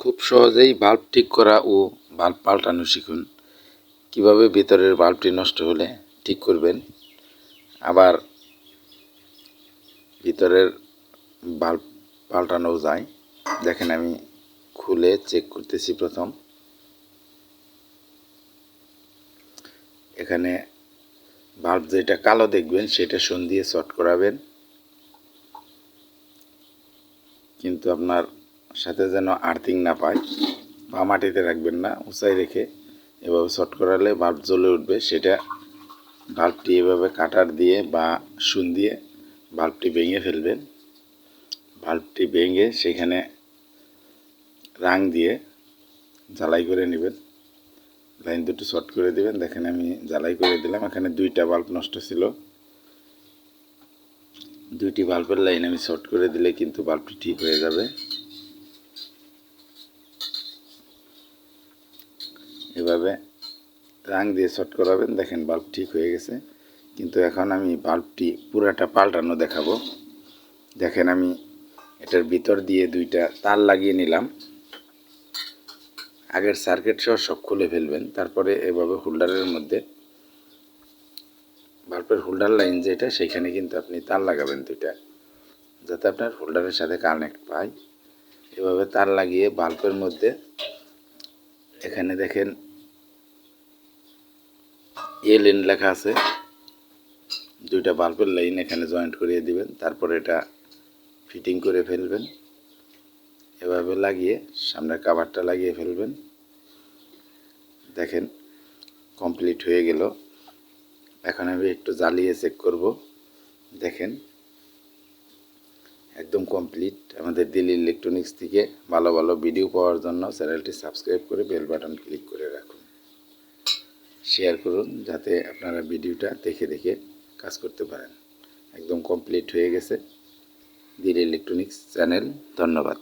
খুব সহজেই বাল্ব ঠিক করা ও বাল্ব পাল্টানো শিখুন। কীভাবে ভিতরের বাল্বটি নষ্ট হলে ঠিক করবেন? আবার ভিতরের বাল্ব পাল্টানো যায়। দেখেন আমি খুলে চেক করতেছি প্রথম। এখানে বাল্ব যেটা কালো দেখবেন, সেটা সন দিয়ে শর্ট করাবেন। কিন্তু আপনার সাথে যেন আর্থিং না পায় বা মাটিতে রাখবেন না, উঁচাই রেখে এভাবে শর্ট করালে বাল্ব জ্বলে উঠবে। সেটা বাল্বটি এভাবে কাটার দিয়ে বা শুন দিয়ে বাল্বটি ভেঙে ফেলবেন। বাল্বটি ভেঙে সেখানে রাং দিয়ে জ্বালাই করে নেবেন। লাইন দুটো শর্ট করে দেবেন। দেখেন আমি জ্বালাই করে দিলাম। এখানে দুইটা বাল্ব নষ্ট ছিল। দুইটি বাল্বের লাইন আমি শর্ট করে দিলে কিন্তু বাল্বটি ঠিক হয়ে যাবে। এভাবে রাং দিয়ে শর্ট করাবেন। দেখেন বাল্ব ঠিক হয়ে গেছে। কিন্তু এখন আমি বাল্বটি পুরাটা পাল্টানো দেখাবো। দেখেন আমি এটার ভিতর দিয়ে দুইটা তার লাগিয়ে নিলাম। আগের সার্কিট সহ সব খুলে ফেলবেন। তারপরে এভাবে হোল্ডারের মধ্যে বাল্বের হোল্ডার লাইন যেটা, সেখানে কিন্তু আপনি তার লাগাবেন দুইটা। যাতে আপনার হোল্ডারের সাথে কানেক্ট পায়। এভাবে তার লাগিয়ে বাল্বের মধ্যে এখানে দেখেন এ লেন লেখা আছে। দুইটা বাল্বের লাইন এখানে জয়েন্ট করিয়ে দিবেন, তারপর এটা ফিটিং করে ফেলবেন। এভাবে লাগিয়ে সামনের কাভারটা লাগিয়ে ফেলবেন। দেখেন কমপ্লিট হয়ে গেল। এখন আমি একটু জ্বালিয়ে চেক করব। দেখেন একদম কমপ্লিট আমাদের দিল্লি ইলেকট্রনিক্স থেকে ভালো ভালো ভিডিও পাওয়ার জন্য চ্যানেলটি সাবস্ক্রাইব করে বেল বাটন ক্লিক করে রাখুন। শেয়ার করুন যাতে আপনারা ভিডিওটা দেখে দেখে কাজ করতে পারেন। একদম কমপ্লিট হয়ে গেছে। দিল্লি ইলেকট্রনিক্স চ্যানেল ধন্যবাদ।